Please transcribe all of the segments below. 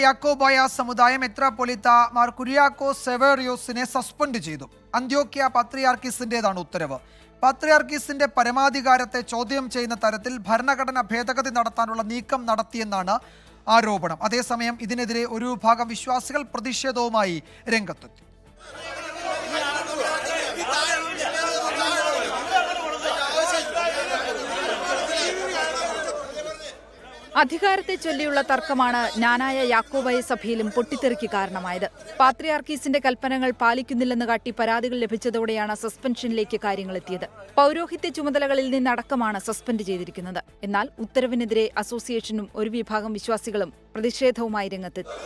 യാക്കോബായ സമുദായം എത്രാപൊലിത്ത മാർ കുര്യാക്കോ സെവേറിയോസിനെ സസ്പെൻഡ് ചെയ്തു. അന്ത്യോക്യ പത്രിയാർക്കിസിന്റെതാണ് ഉത്തരവ്. പത്രിയാർക്കിസിന്റെ പരമാധികാരത്തെ ചോദ്യം ചെയ്യുന്ന തരത്തിൽ ഭരണഘടന ഭേദഗതി നടത്താനുള്ള നീക്കം നടത്തിയെന്നാണ് ആരോപണം. അതേസമയം ഇതിനെതിരെ ഒരു വിഭാഗം വിശ്വാസികൾ പ്രതിഷേധവുമായി രംഗത്തെത്തി. അധികാരത്തെ ചൊല്ലിയുള്ള തർക്കമാണ് ഞാനായ യാക്കോബായ സഭയിലും പൊട്ടിത്തെറിക്ക് കാരണമായത്. പാത്രിയാർക്കീസിന്റെ കൽപ്പനകൾ പാലിക്കുന്നില്ലെന്ന് കാട്ടി പരാതികൾ ലഭിച്ചതോടെയാണ് സസ്പെൻഷനിലേക്ക് കാര്യങ്ങൾ എത്തിയത്. പൗരോഹിത്യ ചുമതലകളിൽ നിന്നടക്കമാണ് സസ്പെൻഡ് ചെയ്തിരിക്കുന്നത്. എന്നാൽ ഉത്തരവിനെതിരെ അസോസിയേഷനും ഒരു വിഭാഗം വിശ്വാസികളും പ്രതിഷേധവുമായി രംഗത്തെത്തി.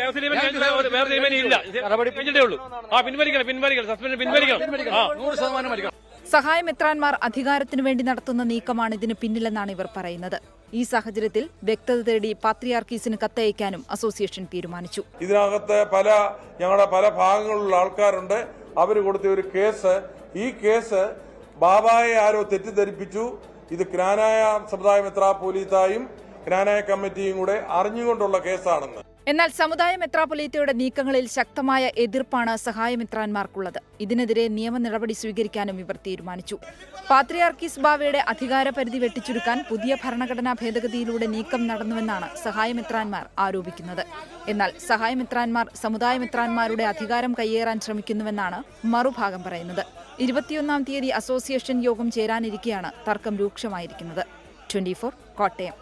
വേറെ ഉള്ളൂ. ആ പിൻവലിക്കണം പിൻവലിക്കണം സസ്പെൻഷൻ പിൻവലിക്കണം. ആ. നൂറ് ശതമാനം വലിക്കണം സഹായമെത്രാൻമാർ അധികാരത്തിനു വേണ്ടി നടത്തുന്ന നീക്കമാണ് ഇതിന് പിന്നിലെന്നാണ് ഇവർ പറയുന്നത്. ഈ സാഹചര്യത്തിൽ വ്യക്തത തേടി പാത്രിയാർക്കീസിന് കത്തയക്കാനും അസോസിയേഷൻ തീരുമാനിച്ചു. ഇതിനകത്ത് പല ഞങ്ങളുടെ പല ഭാഗങ്ങളിലുള്ള ആൾക്കാരുണ്ട്. അവർ കൊടുത്ത ഒരു കേസ്. ഈ കേസ് ബാബായെ ആരോ തെറ്റിദ്ധരിപ്പിച്ചു. ഇത് ക്നാനായ സമുദായ മെത്രാപോലീത്തായും ക്നാനായ കമ്മിറ്റിയും കൂടെ അറിഞ്ഞുകൊണ്ടുള്ള കേസാണെന്ന്. എന്നാൽ സമുദായ മെത്രാപൊലീത്തയുടെ നീക്കങ്ങളിൽ ശക്തമായ എതിർപ്പാണ് സഹായമിത്രാന്മാർക്കുള്ളത് ഇതിനെതിരെ നിയമ നടപടി സ്വീകരിക്കാനും ഇവർ തീരുമാനിച്ചു. പാത്രിയാർക്കീസ് ബാവയുടെ അധികാരപരിധി വെട്ടിച്ചുരുക്കാൻ പുതിയ ഭരണഘടനാ ഭേദഗതിയിലൂടെ നീക്കം നടന്നുവെന്നാണ് സഹായമിത്രാന്മാർ ആരോപിക്കുന്നത്. എന്നാൽ സഹായമിത്രാന്മാർ സമുദായമിത്രാന്മാരുടെ അധികാരം കയ്യേറാൻ ശ്രമിക്കുന്നുവെന്നാണ് മറുഭാഗം പറയുന്നത്. ഇരുപത്തിയൊന്നാം തീയതി അസോസിയേഷൻ യോഗം ചേരാനിരിക്കെയാണ് തർക്കം രൂക്ഷമായിരിക്കുന്നത്. ട്വന്റി കോട്ടയം.